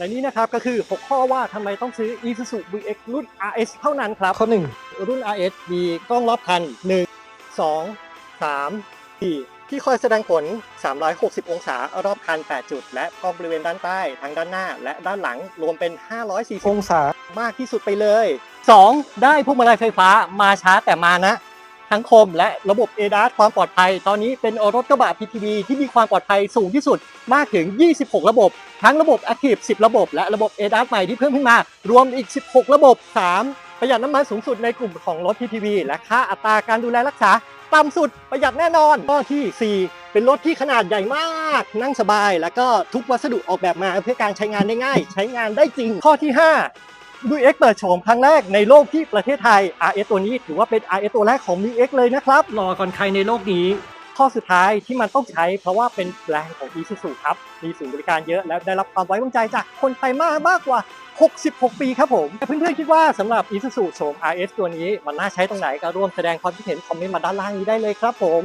และนี่นะครับก็คือ 6 ข้อว่าทำไมต้องซื้อ Isuzu VX รุ่น RS เท่านั้นครับ ข้อหนึ่งรุ่น RS มีกล้องรอบคัน 1 2 3 4 ที่คอยแสดงผล 360 องศารอบคัน 8 จุด และกล้องบริเวณด้านใต้ทั้งด้านหน้า และด้านหลังรวมเป็น 540 องศามากที่สุดไปเลย 2. ได้พวงมาลัยไฟฟ้ามาช้าแต่มานะ ทั้งคมและระบบ ADAS ความปลอดภัย ตอนนี้เป็นรถกระบะ PTV ที่มีความปลอดภัยสูงที่สุดมากถึง 26 ระบบ ทั้งระบบ Active 10 ระบบ และระบบ ADAS ใหม่ที่เพิ่มขึ้นมา รวมอีก 16 ระบบ 3. ประหยัดน้ำมันสูงสุดในกลุ่มของรถ PTV และค่าอัตราการดูแลรักษาต่ำสุดประหยัดแน่นอนข้อทีสี่4 เป็นรถที่ขนาดใหญ่มาก นั่งสบาย แล้วก็ทุกวัสดุออกแบบมาเพื่อการใช้งานได้ง่าย ใช้งานได้จริงข้อที่ 5 VX เปิดโฉมครั้งแรกในโลกที่ประเทศไทย RS ตัวนี้ถือว่าเป็น RS ตัวแรกของ VX เลยนะครับรอก่อนใครในโลกนี้ ข้อสุดท้ายที่มันต้องใช้เพราะว่าเป็นแบรนด์ของ Isuzu ครับ มีศูนย์บริการเยอะและได้รับความไว้วางใจจากคนไทยมากมากกว่า 66 ปีครับผมเพื่อนๆคิดว่าสำหรับ Isuzu โฉม RS ตัวนี้มันน่าใช้ตรงไหนก็ร่วมแสดงความคิดเห็นคอมเมนต์มาด้านล่างนี้ได้เลยครับผม